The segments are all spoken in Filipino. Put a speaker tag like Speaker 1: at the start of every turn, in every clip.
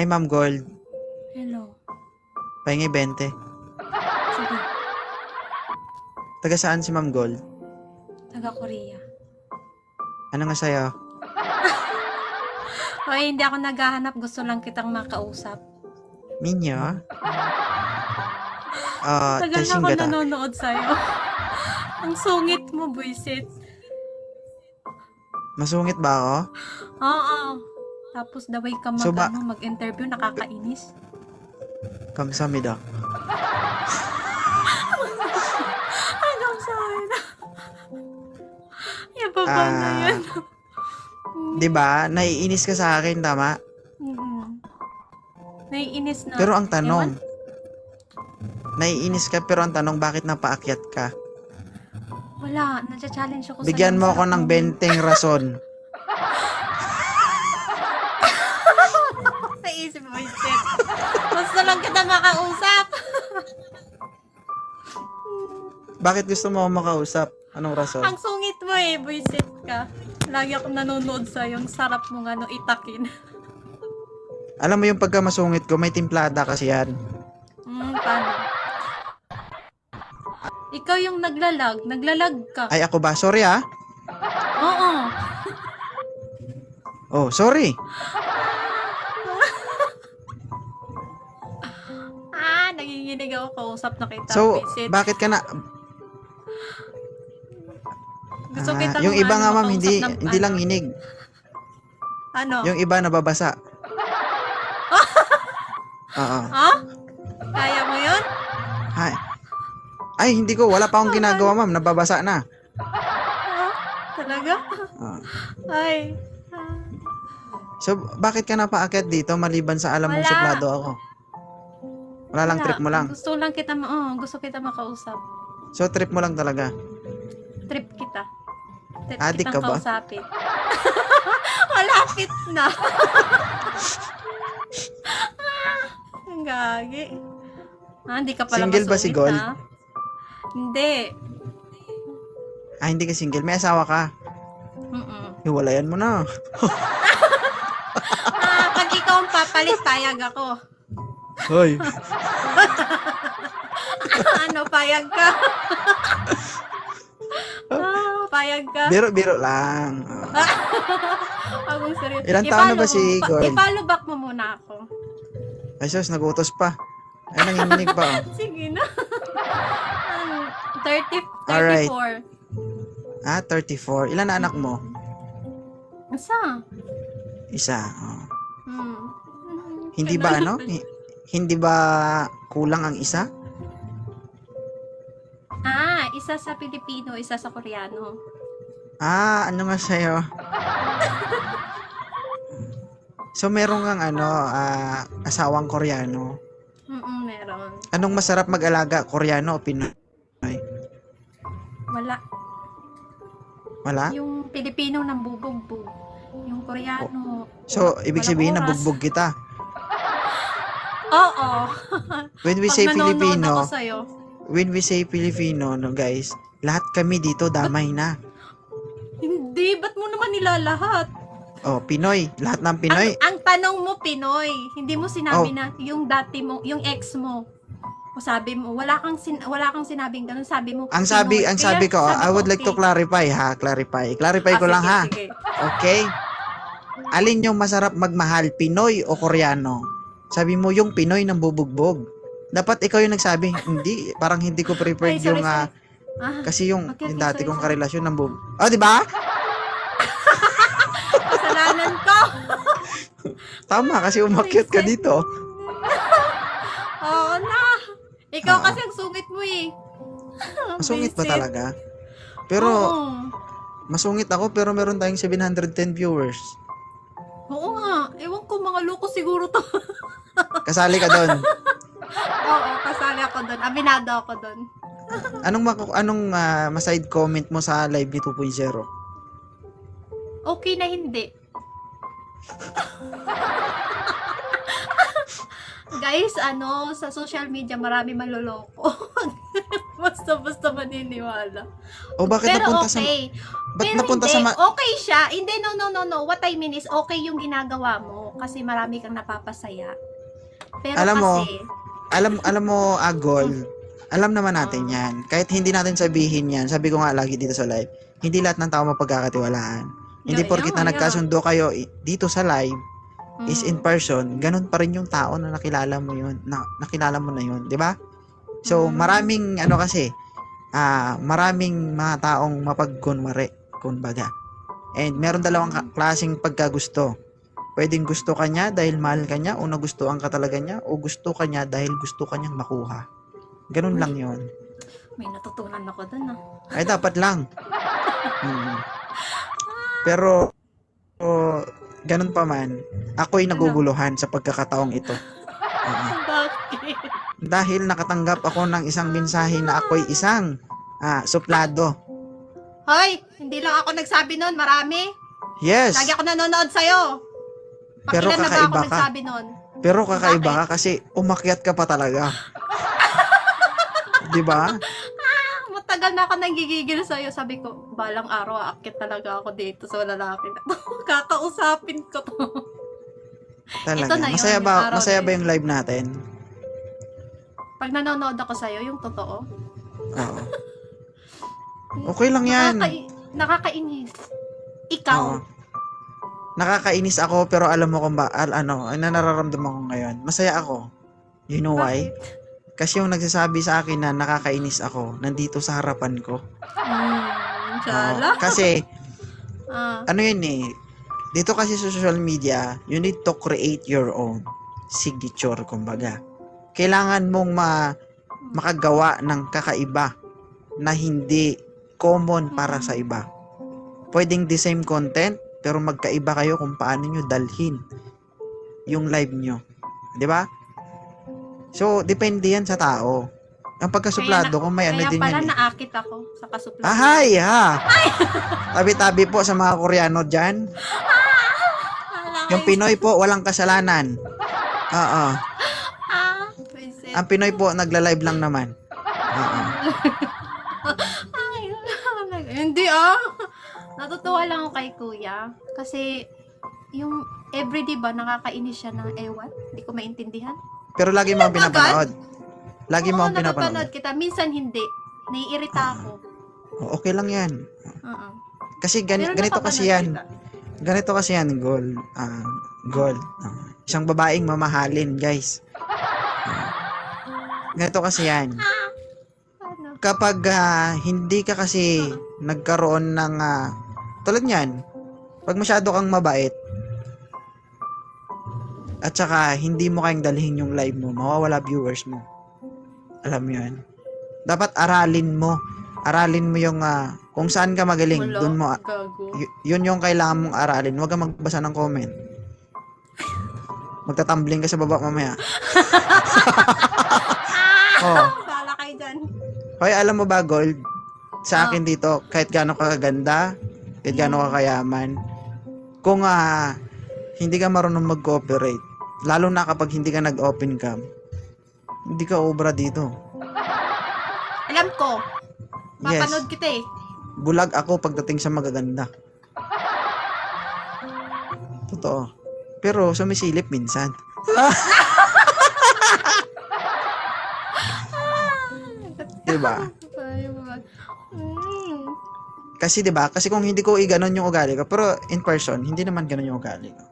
Speaker 1: Hi, Ma'am Gold.
Speaker 2: Hello.
Speaker 1: Pahingi 20.
Speaker 2: Sige.
Speaker 1: Taga saan si Ma'am Gold?
Speaker 2: Taga Korea.
Speaker 1: Ano nga sa'yo?
Speaker 2: Hoy, hindi ako naghahanap. Gusto lang kitang makausap.
Speaker 1: Minyo? Ah,
Speaker 2: Tagal na ako
Speaker 1: gata.
Speaker 2: nanonood sa'yo. Ang sungit mo, buisit.
Speaker 1: Masungit ba ako?
Speaker 2: Oo. Tapos daway ka mag,
Speaker 1: So, ba-
Speaker 2: ano, mag-interview, nakakainis.
Speaker 1: Kamsamida.
Speaker 2: Hanggang sa akin. Yababa na
Speaker 1: Ah.
Speaker 2: yan.
Speaker 1: 'Di ba? Naiinis ka sa akin, tama?
Speaker 2: Mm. Naiinis na.
Speaker 1: Pero ang tanong, naiinis ka pero ang tanong bakit napaakyat ka?
Speaker 2: Wala, nadya-challenge ako
Speaker 1: Bigyan mo ako ng
Speaker 2: mo.
Speaker 1: benteng rason.
Speaker 2: Naisip mo, shit. Gusto lang kita makausap.
Speaker 1: Bakit gusto mo ako makausap? Anong rason?
Speaker 2: Ang sungit mo eh, buisit ka. Lagi akong nanonood sa'yo. Ang sarap mong ano, itakin.
Speaker 1: Alam mo yung pagka masungit ko, may timplada kasi yan.
Speaker 2: Hmm, paano? Ikaw yung naglalag. Naglalag ka.
Speaker 1: Ay, ako ba? Sorry ah.
Speaker 2: Oo.
Speaker 1: Oh, sorry.
Speaker 2: Naginginig ako. Kausap na kita,
Speaker 1: So,
Speaker 2: buisit.
Speaker 1: bakit ka na...
Speaker 2: Gusto
Speaker 1: Ah, yung iba
Speaker 2: ano,
Speaker 1: nga ma'am,
Speaker 2: makausap
Speaker 1: hindi,
Speaker 2: ng-
Speaker 1: hindi
Speaker 2: ano,
Speaker 1: lang hinig.
Speaker 2: Ano?
Speaker 1: Yung iba nababasa. Oo.
Speaker 2: Ha? Kaya mo yun?
Speaker 1: Ay. Ay, hindi ko. Wala pa akong ginagawa, ma'am. Nababasa na.
Speaker 2: Ha? Talaga?
Speaker 1: Ah.
Speaker 2: Ay. Ah.
Speaker 1: So, bakit ka napaakyat dito maliban sa alam mong suplado ako? Wala lang, trip mo lang.
Speaker 2: Gusto lang kita, ma- oh, gusto kita makausap.
Speaker 1: So, trip mo lang talaga.
Speaker 2: Trip kita. Trip
Speaker 1: Adik
Speaker 2: kitang
Speaker 1: ka ba?
Speaker 2: kausapin. Malapit na. Ah, Ang gagi. Ah, hindi ka pala
Speaker 1: Single ba si
Speaker 2: masungit,
Speaker 1: Gold?
Speaker 2: ha? Hindi.
Speaker 1: Ah, hindi ka single. May asawa ka.
Speaker 2: Mm-mm.
Speaker 1: Hiwalayan mo na.
Speaker 2: Ah, pag ikaw ang papalit, payag ako.
Speaker 1: Hoy.
Speaker 2: ano, payag ka? ah, payag ka.
Speaker 1: Biro-biro lang. Ah.
Speaker 2: Agong seryoso.
Speaker 1: Ilang taon na ba si Gold?
Speaker 2: I-follow back mo muna ako.
Speaker 1: Ay, sus, nagutos pa. Ay, nanginginig pa. Oh.
Speaker 2: Sige na. Um, 30, 34.
Speaker 1: Alright. Ah, 34. Ilan na anak mo?
Speaker 2: Asa?
Speaker 1: Isa. Oh.
Speaker 2: Hmm.
Speaker 1: Hindi ba ano? Hi- Hindi ba kulang ang isa?
Speaker 2: Ah, isa sa Pilipino, isa sa Koreano.
Speaker 1: Ah, ano nga sa'yo? So, meron kang ano, ah, asawang koreano.
Speaker 2: Mm meron.
Speaker 1: Anong masarap mag-alaga? Koreano o Pinoy?
Speaker 2: Wala.
Speaker 1: Wala?
Speaker 2: Yung Pilipino nang bubugbog. Yung Koreano.
Speaker 1: So, ibig
Speaker 2: walang
Speaker 1: sabihin na
Speaker 2: oras.
Speaker 1: bugbog kita.
Speaker 2: Oo.
Speaker 1: When we
Speaker 2: Pag
Speaker 1: say Filipino,
Speaker 2: ako sa'yo,
Speaker 1: when we say Filipino, no guys, lahat kami dito damay na.
Speaker 2: hindi, ba't mo naman nilalahat?
Speaker 1: Oh, Pinoy. Lahat ng Pinoy.
Speaker 2: Ang, ang tanong mo, Pinoy. Hindi mo sinabi
Speaker 1: Oh.
Speaker 2: na yung dati mo, yung ex mo. O sabi mo, wala kang sin, wala kang sinabing ganun. Sabi mo,
Speaker 1: Ang sabi,
Speaker 2: Pinoy.
Speaker 1: ang
Speaker 2: Kaya
Speaker 1: sabi ko, I would like to clarify ha, clarify. Clarify
Speaker 2: Ah,
Speaker 1: ko lang
Speaker 2: sige,
Speaker 1: ha.
Speaker 2: sige.
Speaker 1: Okay? Alin yung masarap magmahal, Pinoy o Koreano? Sabi mo yung Pinoy ng bubugbog. Dapat ikaw yung nagsabi, hindi, parang hindi ko preferred
Speaker 2: Ay, sorry,
Speaker 1: yung, ah,
Speaker 2: sorry. Ah,
Speaker 1: kasi yung,
Speaker 2: Okay,
Speaker 1: yung
Speaker 2: okay,
Speaker 1: dati
Speaker 2: sorry,
Speaker 1: kong
Speaker 2: sorry.
Speaker 1: karelasyon ng bub... Oh, di ba?
Speaker 2: kasalanan ko.
Speaker 1: Tama, kasi umakyat ka dito.
Speaker 2: Oo na. Ikaw
Speaker 1: Oo.
Speaker 2: kasi ang sungit mo eh.
Speaker 1: Masungit ba
Speaker 2: Vincent.
Speaker 1: talaga? Pero,
Speaker 2: Oo.
Speaker 1: masungit ako, pero meron tayong 710 viewers.
Speaker 2: Oo nga. Ewan ko, mga loko siguro to.
Speaker 1: Kasali ka doon.
Speaker 2: Oo, kasali ako doon. Aminado ako doon.
Speaker 1: Anong maku- anong ah, maside comment mo sa live ni 2.0?
Speaker 2: Okay na hindi. Guys, ano, sa social media marami manloloko. Basta-basta maniniwala.
Speaker 1: O bakit
Speaker 2: Pero
Speaker 1: napunta sa
Speaker 2: okay.
Speaker 1: ba't
Speaker 2: Pero
Speaker 1: napunta
Speaker 2: hindi,
Speaker 1: sa ma-
Speaker 2: okay siya. Hindi, no, no, no, no. What I mean is, okay yung ginagawa mo. kasi marami kang napapasaya. Pero
Speaker 1: Alam mo,
Speaker 2: kasi,
Speaker 1: Alam alam mo, Agol, alam naman natin. 'yan. Kahit hindi natin sabihin 'yan, sabi ko nga lagi dito sa live, hindi lahat ng tao mapagkakatiwalaan. Hindi
Speaker 2: Yeah,
Speaker 1: porkit
Speaker 2: yeah,
Speaker 1: na nagkasundo kayo dito sa live is
Speaker 2: mm,
Speaker 1: in person, ganun pa rin yung tao na nakilala mo 'yun, na, nakilala mo na 'yun, 'di ba? So,
Speaker 2: Mm.
Speaker 1: maraming ano kasi, ah, maraming mga taong mapagkunwari, kumbaga. And meron dalawang klaseng pagkagusto. Pwedeng gusto ka niya dahil mahal ka niya o nagustuhan ka talaga niya o gusto ka niya dahil gusto ka niyang makuha. Ganun lang 'yon.
Speaker 2: may natutunan ako dun ah.
Speaker 1: Ay dapat lang. Mm. Pero o, ganun pa man, ako'y naguguluhan sa pagkakataong ito. Oo.
Speaker 2: Bakit?
Speaker 1: dahil nakatanggap ako ng isang mensahe na ako'y isang ah, suplado.
Speaker 2: Hoy, hindi lang ako nagsabi nun, marami.
Speaker 1: Yes,
Speaker 2: Lagi ako nanonood sa'yo.
Speaker 1: Pero
Speaker 2: Pakilan na ba
Speaker 1: kakaiba ka.
Speaker 2: nagsabi nun?
Speaker 1: pero kakaiba ka kasi umakyat ka pa talaga. 'Di ba?
Speaker 2: Ah, Matagal na ako nagigigil sa'yo. Sabi ko, balang araw, aakit talaga ako dito sa lalaki na to. Kakausapin ko to.
Speaker 1: Talaga.
Speaker 2: na yun,
Speaker 1: Masaya
Speaker 2: yung
Speaker 1: ba
Speaker 2: araw
Speaker 1: masaya
Speaker 2: na
Speaker 1: ba
Speaker 2: yun.
Speaker 1: yung live natin?
Speaker 2: Pag nanonood ako sa'yo, yung totoo.
Speaker 1: Oo. Okay lang 'yan.
Speaker 2: Nakakai- nakakainis. Ikaw.
Speaker 1: Oo. Nakakainis ako pero alam mo kung ba al, ano, ano nararamdaman ko ngayon. Masaya ako. You know why?
Speaker 2: Bakit?
Speaker 1: Kasi yung nagsasabi sa akin na nakakainis ako nandito sa harapan ko. Oo.
Speaker 2: sala.
Speaker 1: kasi
Speaker 2: Ah,
Speaker 1: ano yun eh, dito kasi sa social media, you need to create your own signature, kumbaga. Kailangan mong ma makagawa ng kakaiba na hindi common para sa iba. Pwedeng the same content, pero magkaiba kayo kung paano nyo dalhin yung live nyo. Di ba? So, depende yan sa tao. Ang pagkasuplado, kung may ano
Speaker 2: kaya
Speaker 1: din
Speaker 2: pala
Speaker 1: yan eh.
Speaker 2: naakit ako sa kasuplan.
Speaker 1: Ahay, ha! Tabi-tabi po sa mga Koreano dyan. Yung Pinoy po, walang kasalanan. Oo.
Speaker 2: Ah.
Speaker 1: Ang Pinoy po, nagla-live lang naman. Oo.
Speaker 2: Hindi ah. Natutuwa lang ako kay kuya. Kasi, yung everyday ba, nakakainis siya ng ewan? Hindi ko maintindihan.
Speaker 1: Pero lagi mo ang pinapanood. Lagi mo ang pinapanood.
Speaker 2: kita. Minsan hindi. Naiirita ako.
Speaker 1: O, Okay lang yan.
Speaker 2: Oo.
Speaker 1: Kasi gani-
Speaker 2: Pero
Speaker 1: ganito kasi yan.
Speaker 2: kita.
Speaker 1: Ganito kasi yan, goal. Ah, goal. Ah, isang babaeng mamahalin, guys. Ah, ganito kasi yan.
Speaker 2: Ano?
Speaker 1: Kapag ah, hindi ka kasi nagkaroon ng ah, tulad niyan, pag masyado kang mabait, at saka hindi mo kayang dalhin yung live mo, mawawala viewers mo. Alam mo yun? Dapat aralin mo. Aralin mo yung ah, kung saan ka magaling.
Speaker 2: Wala,
Speaker 1: Doon mo, y- yun yung kailangan mong aralin. Huwag kang magbasa ng comment. Magtatumbling ka sa baba mamaya. oh.
Speaker 2: Bala kayo dyan.
Speaker 1: Hoy, alam mo ba, Gold? Sa
Speaker 2: Ah.
Speaker 1: akin dito, kahit gaano ka kaganda, kahit gaano ka kayaman, kung ah, hindi ka marunong mag-cooperate, lalo na kapag hindi ka nag-open cam, hindi ka obra dito.
Speaker 2: Alam ko.
Speaker 1: Yes.
Speaker 2: Mapanood kita eh.
Speaker 1: Bulag ako pagdating sa magaganda. Totoo. Pero sumisilip minsan. diba? Kasi 'di ba? Kasi kung hindi ko iganon yung ugali ko, pero in person, hindi naman ganon yung ugali ko.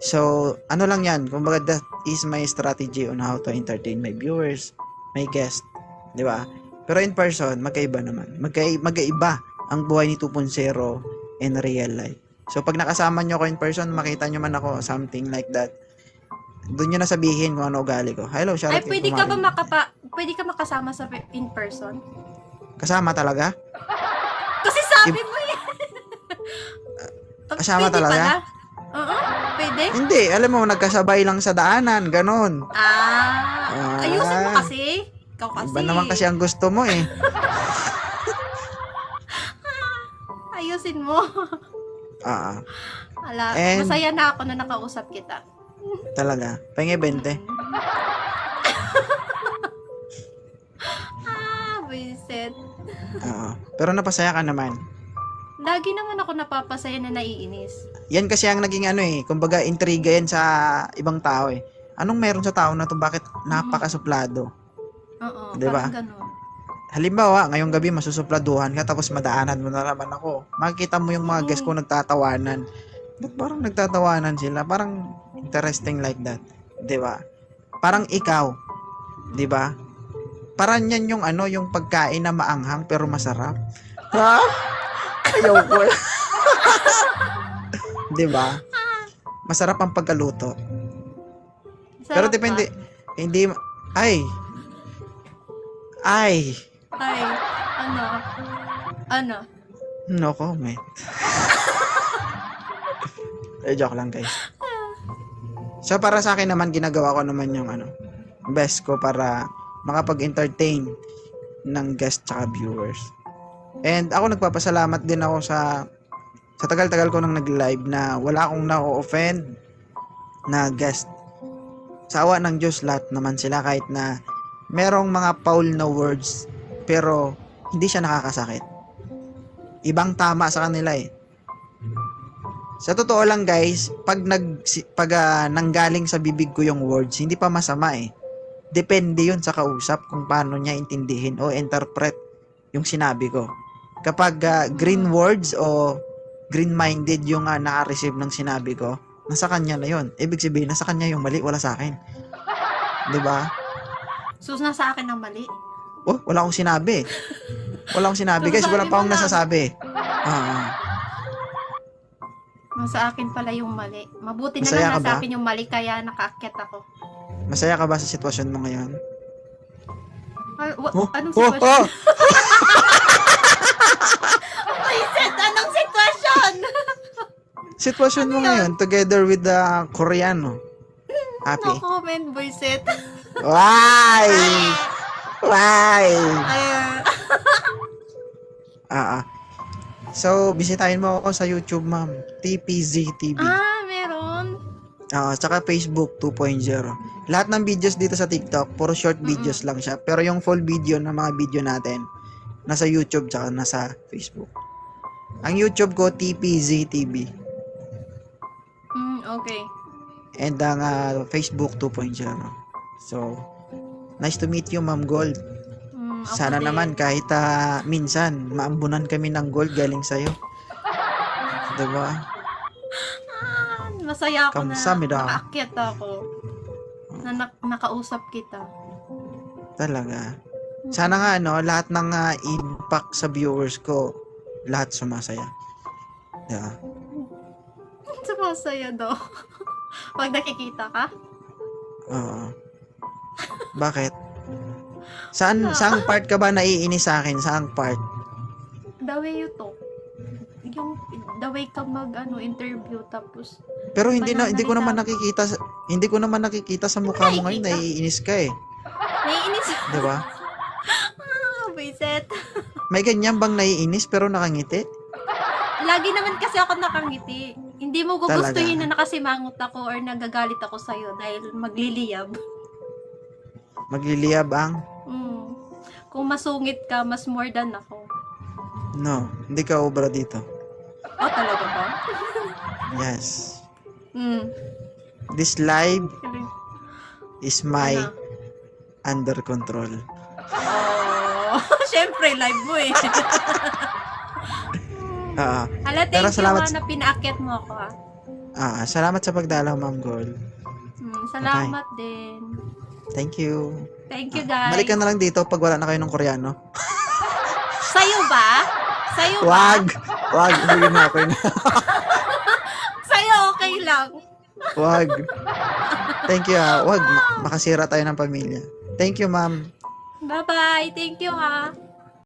Speaker 1: So, ano lang 'yan? Kumbaga that is my strategy on how to entertain my viewers, my guest, 'di ba? Pero in person, magkaiba naman. Magkai magkaiba ang buhay ni 2.0 in real life. So, pag nakasama nyo ako in person, makita nyo man ako something like that. Doon nyo na sabihin kung ano ugali ko. Hello, shout
Speaker 2: Ay, pwede ka ba makapa, pwede ka makasama sa in person?
Speaker 1: Kasama talaga?
Speaker 2: Sabi mo yan.
Speaker 1: kasama
Speaker 2: Pwede
Speaker 1: talaga?
Speaker 2: pala? Oo, pwede.
Speaker 1: Hindi, alam mo, nagkasabay lang sa daanan, ganon.
Speaker 2: Ah,
Speaker 1: Ah.
Speaker 2: ayusin mo kasi. Ikaw kasi.
Speaker 1: Iba naman kasi ang gusto mo eh.
Speaker 2: Ayusin mo.
Speaker 1: Ah,
Speaker 2: Ala,
Speaker 1: And-
Speaker 2: masaya na ako na nakausap kita.
Speaker 1: talaga. Pahingi 20.
Speaker 2: Vincent.
Speaker 1: Oo. Pero napasaya ka naman.
Speaker 2: Lagi naman ako napapasaya na naiinis.
Speaker 1: Yan kasi ang naging ano eh, kumbaga intriga yan sa ibang tao eh. Anong meron sa tao na to? Bakit napakasuplado?
Speaker 2: Oo,
Speaker 1: Diba?
Speaker 2: parang ganun.
Speaker 1: Halimbawa, ngayong gabi masusupladuhan ka tapos madaanan mo na naman ako. Makikita mo yung mga guests ko nagtatawanan. Ba't parang nagtatawanan sila? Parang interesting like that. 'Di ba? Parang ikaw, 'di ba? Parang yan yung ano, yung pagkain na maanghang pero masarap. Ha? Ayaw ko. 'Di ba? Masarap ang pagkaluto. Pero
Speaker 2: Sarap
Speaker 1: depende, hindi, ma- ay, ay,
Speaker 2: ba? Ay, ano? Ano?
Speaker 1: no comment. eh, joke lang guys. So, para sa akin naman, ginagawa ko naman yung ano, best ko para makapag-entertain ng guest tsaka viewers. And ako nagpapasalamat din ako sa sa tagal-tagal ko nang nag-live na wala akong na-offend na guest. Sa awa ng Diyos, lahat naman sila kahit na merong mga foul na words pero hindi siya nakakasakit. Ibang tama sa kanila eh. Sa totoo lang guys, pag nag pag ah, nanggaling sa bibig ko yung words, hindi pa masama eh. Depende 'yun sa kausap kung paano niya intindihin o interpret yung sinabi ko. Kapag ah, green words o green-minded yung uh, naka-receive ng sinabi ko, nasa kanya na 'yon. Ibig sabihin, nasa kanya yung mali, wala sa akin. ba?
Speaker 2: Sus na sa akin ang mali.
Speaker 1: Oh, wala akong sinabi. Wala akong sinabi. Guys, wala pa akong nasasabi. Ah,
Speaker 2: Nasa akin pala yung mali. Mabuti na
Speaker 1: Masaya
Speaker 2: lang nasa akin yung mali kaya nakaakyat ako.
Speaker 1: Masaya ka ba sa sitwasyon mo ngayon?
Speaker 2: Ay, wa-
Speaker 1: Oh,
Speaker 2: anong
Speaker 1: oh,
Speaker 2: sitwasyon?
Speaker 1: oh!
Speaker 2: Ay, set, anong sitwasyon?
Speaker 1: Sitwasyon mo
Speaker 2: Ano yun?
Speaker 1: ngayon together with the Koreano. Happy?
Speaker 2: no comment, boy set.
Speaker 1: Why? Why? Ah, ah. So, bisitahin mo ako sa YouTube, ma'am. TPZ TV.
Speaker 2: ah, meron.
Speaker 1: Ah, tsaka Facebook 2.0. Lahat ng videos dito sa TikTok, puro short videos lang siya. Pero yung full video ng mga video natin, nasa YouTube tsaka nasa Facebook. Ang YouTube ko, TPZ TV.
Speaker 2: Mm, okay.
Speaker 1: And ang ah, Facebook 2.0. So, nice to meet you, Ma'am Gold.
Speaker 2: Mm,
Speaker 1: Sana
Speaker 2: din.
Speaker 1: naman kahit ah, minsan, maambunan kami ng gold galing sa'yo. Diba?
Speaker 2: Masaya ako
Speaker 1: Kamsahamnida.
Speaker 2: na nakaakyat ako. Na nak- nakausap kita.
Speaker 1: Talaga. Sana nga, ano, lahat ng ah, impact sa viewers ko, lahat sumasaya. Diba?
Speaker 2: Sumasaya daw. Pag nakikita ka?
Speaker 1: Oo. Bakit? Saan, saang part ka ba naiinis sa akin? Saang part?
Speaker 2: The way you talk. Yung the way ka mag ano, interview tapos
Speaker 1: Pero hindi na hindi ko naman nakikita sa- hindi ko naman nakikita sa mukha mo ngayon naiinis ka eh,
Speaker 2: naiinis
Speaker 1: 'di ba?
Speaker 2: ah, Vincent.
Speaker 1: May ganyan bang naiinis pero nakangiti?
Speaker 2: Lagi naman kasi ako nakangiti. Hindi mo gugustuhin
Speaker 1: Talaga?
Speaker 2: na nakasimangot ako or nagagalit ako sa'yo dahil magliliyab.
Speaker 1: Magliliyab ang
Speaker 2: Mm. Kung masungit ka, mas more than ako.
Speaker 1: No, hindi ka obra dito.
Speaker 2: Oh, talaga ba?
Speaker 1: Yes.
Speaker 2: Mm.
Speaker 1: This live is my
Speaker 2: Ano?
Speaker 1: under control.
Speaker 2: Oh, syempre, live mo eh.
Speaker 1: Ah,
Speaker 2: Hala,
Speaker 1: Pero
Speaker 2: thank
Speaker 1: salamat
Speaker 2: you ha, na pinaakyat mo ako ha.
Speaker 1: ah, salamat sa pagdalaw, Ma'am Gold.
Speaker 2: Mm, salamat din.
Speaker 1: Thank you.
Speaker 2: Thank you guys.
Speaker 1: Balik ka na lang dito pag wala na kayo ng Koreano.
Speaker 2: Sa'yo ba? Sa'yo ba?
Speaker 1: Wag! Wag! Hindi na ako yun.
Speaker 2: Lang.
Speaker 1: Wag. Thank you ha. Wag. Ma- Makasira tayo ng pamilya. Thank you, ma'am.
Speaker 2: Bye-bye. Thank you ha.